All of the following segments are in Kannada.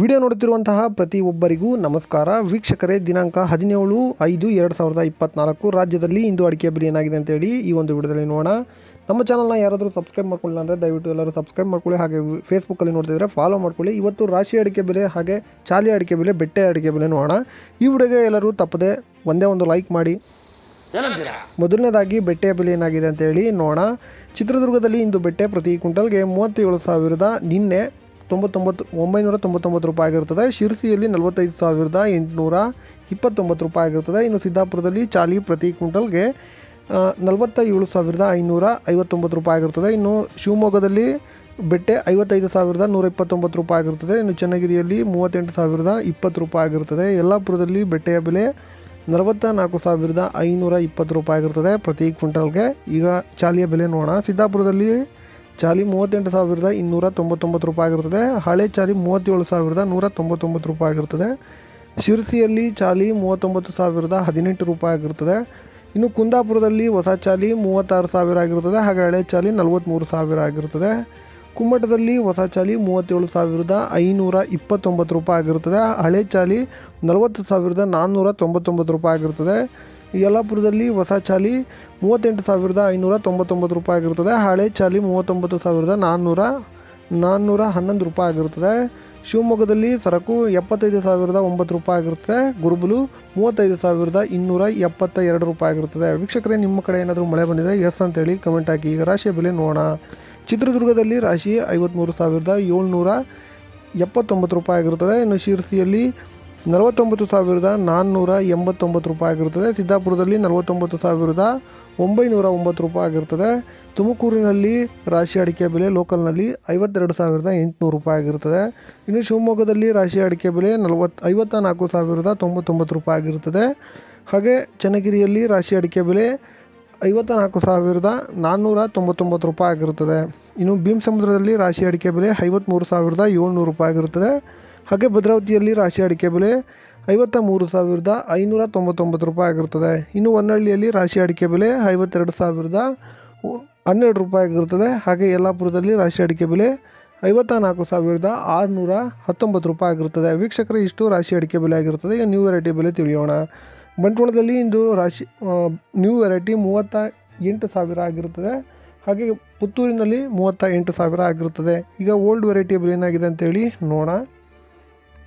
ವಿಡಿಯೋ ನೋಡುತ್ತಿರುವಂತಹ ಪ್ರತಿಯೊಬ್ಬರಿಗೂ ನಮಸ್ಕಾರ. ವೀಕ್ಷಕರೇ ದಿನಾಂಕ ಹದಿನೇಳು ಐದು ಎರಡು ಸಾವಿರದ ಇಪ್ಪತ್ನಾಲ್ಕು. ರಾಜ್ಯದಲ್ಲಿ ಇಂದು ಅಡಿಕೆ ಬೆಲೆ ಏನಾಗಿದೆ ಅಂತೇಳಿ ಈ ಒಂದು ವಿಡಿಯೋದಲ್ಲಿ ನೋಡೋಣ. ನಮ್ಮ ಚಾನಲ್ನ ಯಾರಾದರೂ ಸಬ್ಸ್ಕ್ರೈಬ್ ಮಾಡ್ಕೊಳ್ಳಿಲ್ಲ ಅಂದರೆ ದಯವಿಟ್ಟು ಎಲ್ಲರೂ ಸಬ್ಸ್ಕ್ರೈಬ್ ಮಾಡ್ಕೊಳ್ಳಿ. ಹಾಗೆ ಫೇಸ್ಬುಕ್ಕಲ್ಲಿ ನೋಡ್ತಿದ್ರೆ ಫಾಲೋ ಮಾಡ್ಕೊಳ್ಳಿ. ಇವತ್ತು ರಾಶಿ ಅಡಿಕೆ ಬೆಲೆ ಹಾಗೆ ಚಾಲಿ ಅಡಿಕೆ ಬೆಲೆ ಬೆಟ್ಟೆ ಅಡಿಕೆ ಬೆಲೆ ನೋಡೋಣ. ಈ ವಿಡಿಯೋಗೆ ಎಲ್ಲರೂ ತಪ್ಪದೆ ಒಂದೇ ಒಂದು ಲೈಕ್ ಮಾಡಿ. ಮೊದಲನೇದಾಗಿ ಬೆಟ್ಟೆಯ ಬೆಲೆ ಏನಾಗಿದೆ ಅಂತೇಳಿ ನೋಡೋಣ. ಚಿತ್ರದುರ್ಗದಲ್ಲಿ ಇಂದು ಬೆಟ್ಟೆ ಪ್ರತಿ ಕ್ವಿಂಟಲ್ಗೆ ಮೂವತ್ತೇಳು ಸಾವಿರದ ನಿನ್ನೆ ತೊಂಬತ್ತೊಂಬತ್ತು ಒಂಬೈನೂರ ತೊಂಬತ್ತೊಂಬತ್ತು ರೂಪಾಯಿ ಆಗಿರ್ತದೆ ಶಿರಸಿಯಲ್ಲಿ ನಲವತ್ತೈದು ಸಾವಿರದ ಎಂಟುನೂರ ಇಪ್ಪತ್ತೊಂಬತ್ತು ರೂಪಾಯಿ ಆಗಿರ್ತದೆ ಇನ್ನು ಸಿದ್ದಾಪುರದಲ್ಲಿ ಚಾಲಿ ಪ್ರತಿ ಕ್ವಿಂಟಲ್ಗೆ ನಲವತ್ತ ಏಳು ಸಾವಿರದ ಐನೂರ ಐವತ್ತೊಂಬತ್ತು ರೂಪಾಯಿ ಆಗಿರ್ತದೆ ಇನ್ನು ಶಿವಮೊಗ್ಗದಲ್ಲಿ ಬೆಟ್ಟೆ ಐವತ್ತೈದು ಸಾವಿರದ ನೂರ ಇಪ್ಪತ್ತೊಂಬತ್ತು ರೂಪಾಯಿ ಆಗಿರುತ್ತದೆ. ಇನ್ನು ಚನ್ನಗಿರಿಯಲ್ಲಿ ಮೂವತ್ತೆಂಟು ಸಾವಿರದ ಇಪ್ಪತ್ತು ರೂಪಾಯಿ ಆಗಿರುತ್ತದೆ. ಯಲ್ಲಾಪುರದಲ್ಲಿ ಬೆಟ್ಟೆಯ ಬೆಲೆ ನಲವತ್ತ ನಾಲ್ಕು ಸಾವಿರದ ಐನೂರ ಇಪ್ಪತ್ತು ರೂಪಾಯಿ ಆಗಿರುತ್ತದೆ ಪ್ರತಿ ಕ್ವಿಂಟಲ್ಗೆ. ಈಗ ಚಾಲಿಯ ಬೆಲೆ ನೋಡೋಣ. ಸಿದ್ದಾಪುರದಲ್ಲಿ ಚಾಲಿ ಮೂವತ್ತೆಂಟು ಸಾವಿರದ ಇನ್ನೂರ ತೊಂಬತ್ತೊಂಬತ್ತು ರೂಪಾಯಿ ಆಗಿರ್ತದೆ. ಹಳೆ ಚಾಲಿ ಮೂವತ್ತೇಳು ಸಾವಿರದ ನೂರ ತೊಂಬತ್ತೊಂಬತ್ತು ರೂಪಾಯಿ ಆಗಿರ್ತದೆ. ಶಿರಸಿಯಲ್ಲಿ ಚಾಲಿ ಮೂವತ್ತೊಂಬತ್ತು ಸಾವಿರದ ಹದಿನೆಂಟು ರೂಪಾಯಿ ಆಗಿರ್ತದೆ. ಇನ್ನು ಕುಂದಾಪುರದಲ್ಲಿ ಹೊಸ ಚಾಲಿ ಮೂವತ್ತಾರು ಸಾವಿರ ಆಗಿರ್ತದೆ. ಹಾಗೆ ಹಳೆ ಚಾಲಿ ನಲವತ್ತ್ಮೂರು ಸಾವಿರ ಆಗಿರ್ತದೆ. ಕುಮ್ಮಟದಲ್ಲಿ ಹೊಸ ಚಾಲಿ ಮೂವತ್ತೇಳು ಸಾವಿರದ ಐನೂರ ಇಪ್ಪತ್ತೊಂಬತ್ತು ರೂಪಾಯಿ ಆಗಿರ್ತದೆ. ಹಳೆ ಚಾಲಿ ನಲವತ್ತು ಸಾವಿರದ ನಾನ್ನೂರ ತೊಂಬತ್ತೊಂಬತ್ತು ರೂಪಾಯಿ ಆಗಿರ್ತದೆ. ಯಲ್ಲಾಪುರದಲ್ಲಿ ಹೊಸ ಚಾಲಿ ಮೂವತ್ತೆಂಟು ಸಾವಿರದ ಐನೂರ ತೊಂಬತ್ತೊಂಬತ್ತು ರೂಪಾಯಿ ಆಗಿರುತ್ತದೆ. ಹಳೆ ಚಾಲಿ ಮೂವತ್ತೊಂಬತ್ತು ಸಾವಿರದ ನಾನ್ನೂರ ನಾನ್ನೂರ ಹನ್ನೊಂದು ರೂಪಾಯಿ ಆಗಿರುತ್ತದೆ. ಶಿವಮೊಗ್ಗದಲ್ಲಿ ಸರಕು ಎಪ್ಪತ್ತೈದು ಸಾವಿರದ ಒಂಬತ್ತು ರೂಪಾಯಿ ಆಗಿರುತ್ತದೆ. ಗುರುಬಲು ಮೂವತ್ತೈದು ಸಾವಿರದ ಇನ್ನೂರ ಎಪ್ಪತ್ತ ಎರಡು ರೂಪಾಯಿ ಆಗಿರುತ್ತದೆ. ವೀಕ್ಷಕರೇ, ನಿಮ್ಮ ಕಡೆ ಏನಾದರೂ ಮಳೆ ಬಂದಿದೆ ಎಸ್ ಅಂತೇಳಿ ಕಮೆಂಟ್ ಹಾಕಿ. ಈಗ ರಾಶಿಯ ಬೆಲೆ ನೋಡೋಣ. ಚಿತ್ರದುರ್ಗದಲ್ಲಿ ರಾಶಿ ಐವತ್ತ್ಮೂರು ಸಾವಿರದ ಏಳ್ನೂರ ಎಪ್ಪತ್ತೊಂಬತ್ತು ರೂಪಾಯಿ ಆಗಿರುತ್ತದೆ. ಇನ್ನು ಶಿರಸಿಯಲ್ಲಿ ನಲವತ್ತೊಂಬತ್ತು ಸಾವಿರದ ನಾನ್ನೂರ ಎಂಬತ್ತೊಂಬತ್ತು ರೂಪಾಯಿ ಆಗಿರುತ್ತದೆ. ಸಿದ್ದಾಪುರದಲ್ಲಿ ನಲವತ್ತೊಂಬತ್ತು ಸಾವಿರದ ಒಂಬೈನೂರ ಒಂಬತ್ತು ರೂಪಾಯಿ ಆಗಿರ್ತದೆ ತುಮಕೂರಿನಲ್ಲಿ ರಾಶಿ ಅಡಿಕೆ ಬೆಲೆ ಲೋಕಲ್ನಲ್ಲಿ ಐವತ್ತೆರಡು ಸಾವಿರದ ಎಂಟುನೂರು ರೂಪಾಯಿ ಆಗಿರ್ತದೆ ಇನ್ನು ಶಿವಮೊಗ್ಗದಲ್ಲಿ ರಾಶಿ ಅಡಿಕೆ ಬೆಲೆ ನಲವತ್ತು ಐವತ್ತ ನಾಲ್ಕು ಸಾವಿರದ ತೊಂಬತ್ತೊಂಬತ್ತು ರೂಪಾಯಿ ಆಗಿರ್ತದೆ ಹಾಗೆ ಚನ್ನಗಿರಿಯಲ್ಲಿ ರಾಶಿ ಅಡಿಕೆ ಬೆಲೆ ಐವತ್ತ ನಾಲ್ಕು ಸಾವಿರದ ನಾನ್ನೂರ ತೊಂಬತ್ತೊಂಬತ್ತು ರೂಪಾಯಿ ಆಗಿರುತ್ತದೆ. ಇನ್ನು ಭೀಮಸಮುದ್ರದಲ್ಲಿ ರಾಶಿ ಅಡಿಕೆ ಬೆಲೆ ಐವತ್ತ್ಮೂರು ಸಾವಿರದ ಏಳ್ನೂರು ರೂಪಾಯಿ ಆಗಿರುತ್ತದೆ. ಹಾಗೆ ಭದ್ರಾವತಿಯಲ್ಲಿ ರಾಶಿ ಅಡಿಕೆ ಬೆಲೆ ಐವತ್ತ ಮೂರು ಸಾವಿರದ ಐನೂರ ತೊಂಬತ್ತೊಂಬತ್ತು ರೂಪಾಯಿ ಆಗಿರ್ತದೆ ಇನ್ನು ಹೊನ್ನಳ್ಳಿಯಲ್ಲಿ ರಾಶಿ ಅಡಿಕೆ ಬೆಲೆ ಐವತ್ತೆರಡು ಸಾವಿರದ ಹನ್ನೆರಡು ರೂಪಾಯಿ ಆಗಿರ್ತದೆ ಹಾಗೆ ಯಲ್ಲಾಪುರದಲ್ಲಿ ರಾಶಿ ಅಡಿಕೆ ಬೆಲೆ ಐವತ್ತ ನಾಲ್ಕು ಸಾವಿರದ ಆರುನೂರ ಹತ್ತೊಂಬತ್ತು ರೂಪಾಯಿ ಆಗಿರ್ತದೆ ವೀಕ್ಷಕರ, ಇಷ್ಟು ರಾಶಿ ಅಡಿಕೆ ಬೆಲೆ ಆಗಿರ್ತದೆ ಈಗ ನ್ಯೂ ವೆರೈಟಿ ಬೆಲೆ ತಿಳಿಯೋಣ. ಬಂಟ್ವಾಳದಲ್ಲಿ ಇಂದು ರಾಶಿ ನ್ಯೂ ವೆರೈಟಿ ಮೂವತ್ತ ಎಂಟು ಸಾವಿರ ಆಗಿರುತ್ತದೆ. ಹಾಗೆ ಪುತ್ತೂರಿನಲ್ಲಿ ಮೂವತ್ತ ಎಂಟು ಸಾವಿರ ಆಗಿರುತ್ತದೆ. ಈಗ ಓಲ್ಡ್ ವೆರೈಟಿ ಬೆಲೆ ಏನಾಗಿದೆ ಅಂತೇಳಿ ನೋಡೋಣ.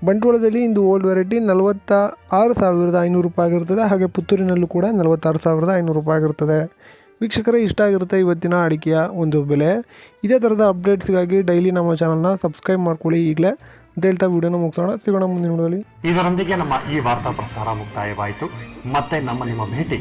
ಬಂಟ್ವಾಳದಲ್ಲಿ ಇಂದು ಓಲ್ಡ್ ವೆರೈಟಿ ನಲವತ್ತ ಆರು ಸಾವಿರದ ಐನೂರು ರೂಪಾಯಿ ಆಗಿರ್ತದೆ ಹಾಗೆ ಪುತ್ತೂರಿನಲ್ಲೂ ಕೂಡ ನಲವತ್ತಾರು ಸಾವಿರದ ಐನೂರು ರೂಪಾಯಿ ಆಗಿರ್ತದೆ ವೀಕ್ಷಕರೇ, ಇಷ್ಟ ಆಗಿರುತ್ತೆ ಇವತ್ತಿನ ಅಡಿಕೆಯ ಒಂದು ಬೆಲೆ. ಇದೇ ಥರದ ಅಪ್ಡೇಟ್ಸ್ಗಾಗಿ ಡೈಲಿ ನಮ್ಮ ಚಾನಲ್ನ ಸಬ್ಸ್ಕ್ರೈಬ್ ಮಾಡ್ಕೊಳ್ಳಿ ಈಗಲೇ. ಅಂತ ಹೇಳ್ತಾ ವಿಡಿಯೋನ ಮುಗಿಸೋಣ. ಸಿಗೋಣ ಮುಂದಿನ ವಿಡಿಯೋಲಿ ಇದರೊಂದಿಗೆ ನಮ್ಮ ಈ ವಾರ್ತಾ ಪ್ರಸಾರ ಮುಕ್ತಾಯವಾಯಿತು. ಮತ್ತೆ ನಮ್ಮ ನಿಮ್ಮ ಭೇಟಿ.